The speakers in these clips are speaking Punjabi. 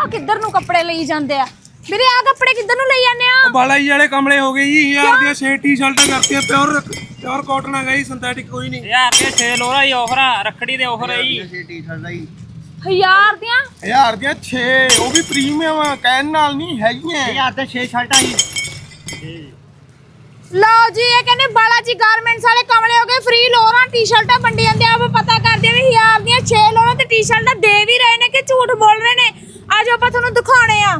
ਆ ਕਿੱਧਰ ਨੂੰ ਕੱਪੜੇ ਲਈ ਜਾਂਦੇ ਆ? ਵੀਰੇ ਆ ਕੱਪੜੇ ਕਿੱਧਰ ਨੂੰ ਲਈ ਜਾਂਦੇ ਆ? ਬਾਲਾਈ ਵਾਲੇ ਕਮਲੇ ਹੋ ਗਏ ਜੀ ਯਾਰ ਦੀਆਂ 6 ਟੀ-ਸ਼ਰਟਾਂ ਕਰਤੀਆਂ ਪਿਓਰ ਪਿਓਰ ਕਾਟਨ ਆ ਗਈ ਸਿੰਥੈਟਿਕ ਕੋਈ ਨਹੀਂ। ਯਾਰ ਰੁਪਏ 6 ਲੋਰਾ ਹੀ ਆਫਰ ਆ ਰੱਖੜੀ ਦੇ ਆਫਰ ਹੈ ਜੀ। ਟੀ-ਸ਼ਰਟਾਂ ਹੀ ਹਜ਼ਾਰ ਦੀਆਂ? ਹਜ਼ਾਰ ਦੀਆਂ 6 ਉਹ ਵੀ ਪ੍ਰੀਮੀਅਮ ਆ ਕਹਿਣ ਨਾਲ ਨਹੀਂ ਹੈਗੀਆਂ। ਯਾਰ ਤੇ 6 ਸ਼ਰਟਾਂ ਹੀ ਲਓ ਜੀ ਇਹ ਕਹਿੰਦੇ ਬਾਲਾ ਜੀ ਗਾਰਮੈਂਟਸ ਵਾਲੇ ਕਮਲੇ ਹੋ ਗਏ ਫ੍ਰੀ ਲੋਰਾਂ ਟੀ-ਸ਼ਰਟਾਂ ਵੰਡੀ ਜਾਂਦੇ ਆ ਆਪ ਪਤਾ ਕਰਦੇ ਆ ਵੀ ਹਜ਼ਾਰ ਦੀਆਂ 6 ਲੋਰਾਂ ਤੇ ਟੀ-ਸ਼ਰਟਾਂ ਦੇ ਵੀ ਰਹੇ ਨੇ ਕਿ ਝੂਠ ਬੋਲ ਰਹੇ ਨੇ? ਅੱਜ ਆਪਾਂ ਤੁਹਾਨੂੰ ਦਿਖਾਉਣੇ ਆ।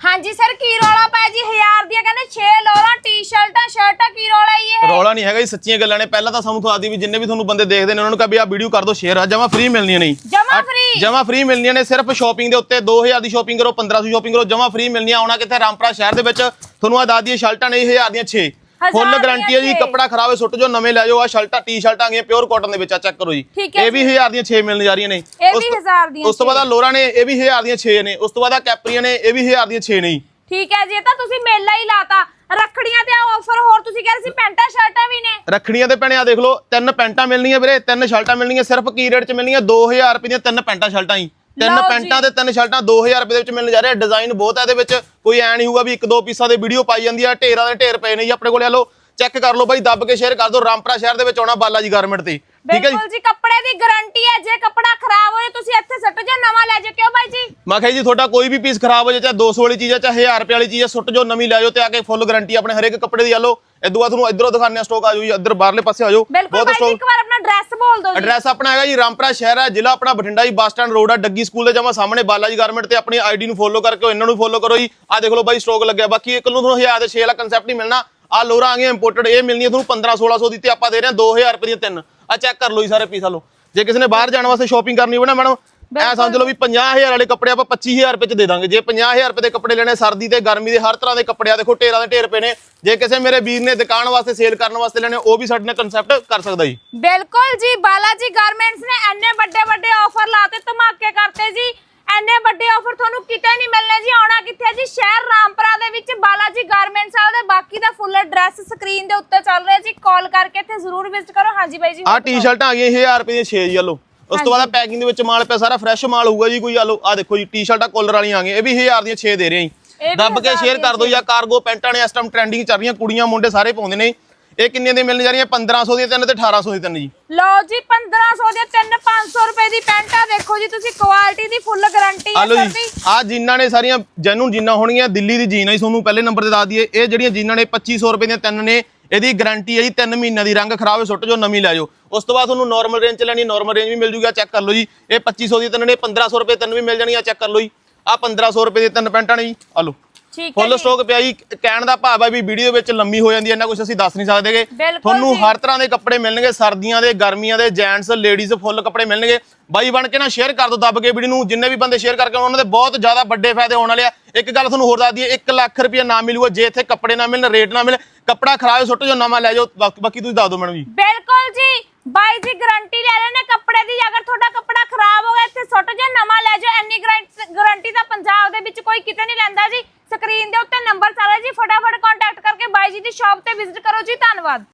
ਹਾਂਜੀ ਸਰ ਕੀ ਰੌਲਾ ਪਾਇਆ ਜੀ? ਹਜ਼ਾਰ ਦੀਆਂ ਕਹਿੰਦੇ 6 ਲੋਰਾਂ ਟੀ-ਸ਼ਰਟਾਂ ਸ਼ਰਟਾਂ ਕੀ ਰੌਲਾ ਜੀ ਇਹ? ਰੌਲਾ ਨਹੀਂ ਹੈਗਾ ਜੀ ਸੱਚੀਆਂ ਗੱਲਾਂ ਨੇ। ਪਹਿਲਾਂ ਤਾਂ ਸਾਨੂੰ ਤੁਹਾਡੀ ਵੀ ਜਿੰਨੇ ਵੀ ਤੁਹਾਨੂੰ ਬੰਦੇ ਦੇਖਦੇ ਨੇ ਉਹਨਾਂ ਨੂੰ ਕਹਾਂ ਵੀ ਆਹ ਵੀਡੀਓ ਕਰ ਦਿਓ ਸ਼ੇਅਰ ਆ ਜਮਾ ਫ੍ਰੀ ਮਿਲਣੀਆਂ ਨਹੀਂ ਜਮਾਂ free? ਜਮਾ ਫ੍ਰੀ ਮਿਲਣੀਆਂ ਨੇ ਸਿਰਫ ਸ਼ਾਪਿੰਗ ਦੇ ਉੱਤੇ 2000 ਦੀ ਸ਼ਾਪਿੰਗ ਕਰੋ 1500 ਸ਼ਾਪਿੰਗ ਕਰੋ ਜਮਾ ਫ੍ਰੀ ਮਿਲਣੀਆਂ ਆਉਣਾ ਕਿੱਥੇ? ਰਾਮਪੁਰਾ ਸ਼ਹਿਰ ਦੇ ਵਿੱਚ ਤੁਹਾਨੂੰ ਆ ਦਈਏ ਸ਼ਰਟਾਂ ਨੇ 1000 ਦੀਆਂ 6 ਹਜ਼ਾਰ ਫੁੱਲ ਗਾਰੰਟੀ ਹੈ ਜੀ। ਕੱਪੜਾ ਖਰਾਬ ਹੈ ਸੁੱਟ ਜੋ ਨਵੇਂ ਲੈ ਜਾਓ ਆ ਸ਼ਰਟਾਂ ਟੀ-ਸ਼ਰਟਾਂ ਆ ਗਈਆਂ ਪਿਓਰ ਕਾਟਨ ਦੇ ਵਿੱਚ ਆ ਚੈੱਕ ਕਰੋ ਜੀ। ਇਹ ਵੀ 1000 ਦੀਆਂ 6 ਮਿਲਣ ਜਾ ਰਹੀਆਂ ਨੇ। ਇਹ ਵੀ ਤੋਂ- ਹਜ਼ਾਰ ਦੀਆਂ ਉਸ ਤੋਂ ਬਾਅਦ ਆ ਲੋਰਾਂ ਨੇ ਇਹ ਵੀ 1000 ਦੀਆਂ 6 ਨੇ। ਉਸ ਤੋਂ ਬਾਅਦ ਆ ਕੈਪਰੀਆਂ ਨੇ ਇਹ ਵੀ 1000 ਦੀਆਂ 6 ਨੇ ਠੀਕ ਹੈ ਜੀ ਇਹ ਤਾਂ ਤੁਸੀਂ ਮੇਲਾ ਹੀ ਲਾਤਾ। ਰੱਖੜੀਆਂ ਤੇ ਆਫਰ ਹੋਰ ਤੁਸੀਂ ਕਹਿ ਰਹੇ ਸੀ ਪੈਂਟਾਂ ਸ਼ਰਟਾਂ ਵੀ ਨੇ। ਰੱਖੜੀਆਂ ਦੇ ਪੈਣੇ ਆ ਦੇਖ ਲਓ ਤਿੰਨ ਪੈਂਟਾਂ ਮਿਲਣੀਆਂ ਵੀਰੇ ਤਿੰਨ ਸ਼ਰਟਾਂ ਮਿਲਣੀਆਂ ਸਿਰਫ ਕੀ ਰੇਟ 'ਚ ਮਿਲਣੀਆਂ? 2000 ਰੁਪਏ ਦੀਆਂ ਤਿੰਨ ਪੈਂਟਾਂ ਸ਼ਰਟਾਂ ਹੀ ਤਿੰਨ ਲਓ। ਪੈਂਟਾਂ ਤੇ ਤਿੰਨ ਸ਼ਰਟਾਂ 2000 ਰੁਪਏ ਦੇ ਵਿੱਚ ਮਿਲਣ ਜਾ ਰਿਹਾ ਡਿਜ਼ਾਈਨ ਬਹੁਤ ਹੈ ਇਹਦੇ ਵਿੱਚ। ਕੋਈ ਐ ਨਹੀਂ ਹੋਊਗਾ ਵੀ ਇੱਕ ਦੋ ਪੀਸਾਂ ਦੇ ਵੀਡੀਓ ਪਾਈ ਜਾਂਦੀ ਆ ਢੇਰਾਂ ਦੇ ਢੇਰ ਪਏ ਨੇ ਜੀ ਆਪਣੇ ਕੋਲੇ। ਆ ਲਓ ਚੈੱਕ ਕਰ ਲਓ ਬਾਈ ਦੱਬ ਕੇ ਸ਼ੇਅਰ ਕਰ ਦਿਓ। ਰਾਮਪੁਰਾ ਸ਼ਹਿਰ ਦੇ ਵਿੱਚ ਆਉਣਾ ਬਾਲਾ ਜੀ ਗਾਰਮੈਂਟ ਤੇ। ਠੀਕ ਹੈ ਜੀ। ਬਿਲਕੁਲ ਜੀ ਕੱਪੜੇ ਦੀ ਗਾਰੰਟੀ ਹੈ ਜੇ ਕੱਪੜਾ ਖਰਾਬ ਹੋ ਜਾਏ ਤੁਸੀਂ ਇੱਥੇ ਸੱਟ ਜਾ ਨਵਾਂ ਲੈ ਜਾਓ ਕਿਉਂ ਬਾਈ ਜੀ ਮੈਂ ਕਿਹਾ ਜੀ ਤੁਹਾਡਾ ਕੋਈ ਵੀ ਪੀਸ ਖਰਾਬ ਹੋ ਜਾਏ ਚਾਹੇ 200 ਵਾਲੀ ਚੀਜ਼ ਆ ਚਾਹੇ 1000 ਰੁਪਏ ਵਾਲੀ ਚੀਜ਼ ਆ ਸੁੱਟ ਜੋ ਨਵੀਂ ਲੈ ਜਾਓ ਤੇ ਆ ਕੇ ਫੁੱਲ ਗਾਰੰਟੀ ਆਪਣੇ ਹਰੇਕ ਕੱਪੜੇ ਦੀ ਆ ਲਓ। ਇਦੋਂ ਬਾਅਦ ਤੁਹਾਨੂੰ ਇਧਰੋਂ ਦਿਖਾਉਂਦੇ ਆ ਸਟਾਕ ਆ ਜਾਓ ਜੀ ਇੱਧਰ ਬਾਹਰਲੇ ਪਾਸੇ ਆ ਜਾਓ ਬਿਲਕੁਲ ਬਾਈ ਜੀ ਇੱਕ ਵਾਰ ਆਪਣਾ ਐਡਰੈਸ ਬੋਲ ਦਿਓ ਜੀ। ਐਡਰੈਸ ਆਪਣਾ ਹੈਗਾ ਜੀ ਰਾਮਪੁਰਾ ਸ਼ਹਿਰ ਹੈ ਜ਼ਿਲ੍ਹਾ ਆਪਣਾ ਬਠਿੰਡਾ ਜੀ ਬੱਸ ਸਟੈਂਡ ਰੋਡ ਹੈ ਡੱਗੀ ਸਕੂਲ ਦੇ ਜਮਾ ਸਾਹਮਣੇ ਬਾਲਾ ਜੀ ਗਾਰਮੈਂਟ ਤੇ ਆਪਣੀ ਆਈਡੀ ਨੂੰ ਫੋਲੋ ਕਰਕੇ ਇਹਨਾਂ ਨੂੰ ਫੋਲੋ ਕਰੋ ਜੀ। ਆ ਦੇਖ ਲਓ ਬਾਈ ਸਟਾਕ ਲੱਗਿਆ। ਬਾਕੀ ਇੱਕ ਨੂੰ ਤੁਹਾਨੂੰ 1000 ਦੇ 6 ਵਾਲਾ ਕੰਸੈਪਟ ਨਹੀਂ ਮਿਲਣਾ। ਆ ਲੋਰਾਂ ਆ ਗਈਆਂ ਇੰਪੋਰਟਡ ਇਹ ਮਿਲਣੀਆਂ ਤੁਹਾਨੂੰ 15 1600 ਦੀ ਤੇ ਆਪਾਂ ਦੇ ਰਹੇ ਹਾਂ 2000 ਰੁਪਏ ਦੀਆਂ ਤਿੰਨ। ਆ ਚੈੱਕ ਕਰ ਲਓ ਜੀ ਸਾਰੇ ਪੀਸ ਆ ਲਓ। ਜੇ ਕਿਸੇ ਨੇ ਬਾਹਰ ਜਾਣ ਵਾਸਤੇ ਸ਼ਾਪਿੰਗ ਕਰਨੀ ਹੋਵੇ ਨਾ ਮੈਡਮ ਐ ਸਮਝ ਲਓ ਵੀ 50000 ਵਾਲੇ ਕੱਪੜੇ ਆਪਾਂ 25000 ਰੁਪਏ ਚ ਦੇ ਦਾਂਗੇ। ਜੇ 50000 ਰੁਪਏ ਦੇ ਕੱਪੜੇ ਲੈਣੇ ਸਰਦੀ ਤੇ ਗਰਮੀ ਦੇ ਹਰ ਤਰ੍ਹਾਂ ਦੇ ਕੱਪੜੇ ਆ ਦੇਖੋ ਢੇਰਾਂ ਦੇ ਢੇਰ ਪਏ ਨੇ। ਜੇ ਕਿਸੇ ਮੇਰੇ ਵੀਰ ਨੇ ਦੁਕਾਨ ਵਾਸਤੇ ਸੇਲ ਕਰਨ ਵਾਸਤੇ ਲੈਣੇ ਉਹ ਵੀ ਸਾਡੇ ਨਾਲ ਕੰਸੈਪਟ ਕਰ ਸਕਦਾ ਜੀ। ਬਿਲਕੁਲ ਜੀ ਬਾਲਾਜੀ ਗਾਰਮੈਂਟਸ ਨੇ ਐਨੇ ਵੱਡੇ ਵੱਡੇ ਆਫਰ ਲਾਤੇ ਧਮਾਕੇ ਕਰਤੇ ਜੀ। ਐਨੇ ਵੱਡੇ ਆਫਰ ਤੁਹਾਨੂੰ ਕਿਤੇ ਨਹੀਂ ਮਿਲਣੇ ਜੀ ਆਉਣਾ ਕਿੱਥੇ ਜੀ? ਸ਼ਹਿਰ ਰਾਮਪੁਰਾ ਦੇ ਵਿੱਚ ਬਾਲਾਜੀ ਗਾਰਮੈਂਟਸ ਆ ਉਹਦੇ ਬਾਕੀ ਦਾ ਫੁੱਲ ਐਡਰੈਸ ਸਕਰੀਨ ਦੇ ਉੱਤੇ ਚੱਲ ਰਿਹਾ ਜੀ। ਕਾਲ ਕਰਕੇ ਇੱਥੇ ਜ਼ਰੂਰ ਵਿਜ਼ਿਟ ਕਰੋ। ਹਾਂਜੀ ਬਾਈ ਜੀ ਆਹ ਟੀ-ਸ਼ਰਟਾਂ ਆ ਗਈਆਂ 1000 ਰੁਪਏ ਦੀਆਂ 6 ਜੀ ਆ ਲਓ। ਉਸ ਤੋਂ ਬਾਅਦ ਪੈਕਿੰਗ ਦੇ ਵਿੱਚ ਮਾਲ ਪਿਆ ਸਾਰਾ ਫਰੈਸ਼ ਮਾਲ ਹੋਊਗਾ ਜੀ ਕੋਈ ਆ ਦੇਖੋ ਜੀ ਟੀ-ਸ਼ਰਟਾਂ ਕੋਲਰ ਵਾਲੀਆਂ ਆ ਗਈਆਂ ਇਹ ਵੀ 1000 ਦੀਆਂ 6 ਦੇ ਰਹੇ ਆਂ ਦੱਬ ਕੇ 1000 ਸ਼ੇਅਰ ਕਰ ਦਿਓ ਜਾਂ ਕਾਰਗੋ ਪੈਂਟਾਂ ਨੇ ਇਸ ਟਾਈਮ ਟ੍ਰੈਂਡਿੰਗ ਚੱਲ ਰਹੀਆਂ ਕੁੜੀਆਂ ਮੁੰਡੇ ਸਾਰੇ ਪਾਉਂਦੇ ਨੇ। ਇਹ ਕਿੰਨੇ ਦੇ ਮਿਲਣ ਜਾ ਰਹੀਆਂ? 1500 ਦੀਆਂ ਤਿੰਨ ਤੇ 1800 ਦੀ ਤਿੰਨ ਜੀ। ਲਓ ਜੀ 1500 ਦੇ ਤਿੰਨ 500 ਰੁਪਏ ਦੀ ਪੈਂਟਾ ਦੇਖੋ ਜੀ ਤੁਸੀਂ ਕੁਆਲਿਟੀ ਦੀ ਫੁੱਲ ਗਾਰੰਟੀ ਆ ਹੈ ਸਰ ਜੀ ਆ ਜੀਨਾਂ ਨੇ ਸਾਰੀਆਂ ਜੈਨੂਨ ਜੀਨਾਂ ਹੋਣਗੀਆਂ ਦਿੱਲੀ ਦੀ ਜੀਨ ਹੈ ਤੁਹਾਨੂੰ ਪਹਿਲੇ ਨੰਬਰ ਤੇ ਦੱਸ ਦਈਏ ਇਹ ਜਿਹੜੀਆਂ ਜੀਨਾਂ ਨੇ 2500 ਰੁਪਏ ਦੀਆਂ ਤਿੰਨ ਨੇ ਇਹਦੀ ਗਾਰੰਟੀ ਹੈ ਜੀ 3 ਮਹੀਨਿਆਂ ਦੀ, ਰੰਗ ਖਰਾਬ ਹੋਏ ਸੁੱਟ ਜੋ ਨਵੀਂ ਲੈ ਜਾਓ। ਉਸ ਤੋਂ ਬਾਅਦ ਤੁਹਾਨੂੰ ਨਾਰਮਲ ਰੇਂਜ ਚ ਲੈਣੀ ਨਾਰਮਲ ਰੇਂਜ ਵੀ ਮਿਲ ਜੂਗਾ ਚੈੱਕ ਕਰ ਲਓ ਜੀ। ਇਹ 2500 ਦੀ ਤਿੰਨ ਨੇ 1500 ਰੁਪਏ ਤਿੰਨ ਵੀ ਮਿਲ ਜਾਣੀਆਂ ਚੈੱਕ ਕਰ ਲਓ ਜੀ। ਆ 1500 ਰੁਪਏ ਦੀ ਤਿੰਨ ਪੈਂਟਾਂ ਨੇ ਜੀ। ਆ ਲਓ। ਠੀਕ ਹੈ ਫੁੱਲ ਜੀ। ਸਟਾਕ ਪਿਆ ਜੀ। ਕਹਿਣ ਦਾ ਭਾਵ ਹੈ ਵੀ ਵੀਡੀਓ ਵਿੱਚ ਲੰਮੀ ਹੋ ਜਾਂਦੀ ਹੈ ਇੰਨਾ ਕੁਝ ਅਸੀਂ ਦੱਸ ਨਹੀਂ ਸਕਦੇਗੇ ਬਿਲਕੁਲ ਤੁਹਾਨੂੰ ਜੀ। ਹਰ ਤਰ੍ਹਾਂ ਦੇ ਕੱਪੜੇ ਮਿਲਣਗੇ ਸਰਦੀਆਂ ਦੇ ਗਰਮੀਆਂ ਦੇ ਜੈਂਟਸ ਲੇਡੀਜ਼ ਫੁੱਲ ਕੱਪੜੇ ਮਿਲਣਗੇ। ਬਾਈ ਬਣ ਕੇ ਨਾ ਸ਼ੇਅਰ ਕਰ ਦਿਓ ਦੱਬ ਕੇ ਵੀਡੀਓ ਨੂੰ। ਜਿੰਨੇ ਵੀ ਬੰਦੇ ਸ਼ੇਅਰ ਕਰਕੇ ਆਉਣ, ਉਹਨਾਂ ਦੇ ਬਹੁਤ ਜ਼ਿਆਦਾ ਵੱਡੇ ਫਾਇਦੇ ਹੋਣ ਵਾਲੇ ਆ। ਇੱਕ ਗੱਲ ਤੁਹਾਨੂੰ ਹੋਰ ਦੱਸ ਦਈਏ 1 ਲੱਖ ਰੁਪਏ ਨਾ ਮਿਲੂਗਾ ਜੇ ਇੱਥੇ ਕੱਪੜੇ ਨਾ ਮਿਲਣ ਰੇਟ ਨਾ ਮਿਲੇ। ਕੱਪੜਾ ਖਰਾਬ ਸੁੱਟ ਜੋ ਨਵਾਂ ਲੈ ਜਾਓ। ਬਾਕੀ ਬਾਕੀ ਤੁਸੀਂ ਦੱਸ ਦਿਓ ਮੈਡਮ ਜੀ। ਬਿਲਕੁਲ ਜੀ। ਬਾਈ ਜੀ ਗਾਰੰਟੀ ਲੈ ਰਹੇ ਨੇ ਕੱਪੜੇ ਦੀ। ਅਗਰ ਤੁਹਾਡਾ ਕੱਪੜਾ ਖਰਾਬ ਹੋ ਗਿਆ ਇੱਥੇ ਸੁੱਟ ਜਾ ਨਵਾਂ ਲੈ ਜਾਓ। ਇੰਨੀ ਗਾਰੰਟੀ ਤਾਂ ਪੰਜਾਬ ਦੇ ਵਿੱਚ ਕੋਈ ਕਿਤੇ ਨਹੀਂ ਲੈਂਦਾ ਜੀ। ਸਕਰੀਨ ਦੇ ਉੱਤੇ ਨੰਬਰ ਚੱਲ ਰਿਹਾ ਜੀ। ਫਟਾਫਟ ਕੰਟੈਕਟ ਕਰਕੇ ਬਾਈ ਜੀ ਦੀ ਸ਼ਾਪ ਤੇ ਵਿਜ਼ਿਟ ਕਰੋ ਜੀ। ਧੰਨਵਾਦ।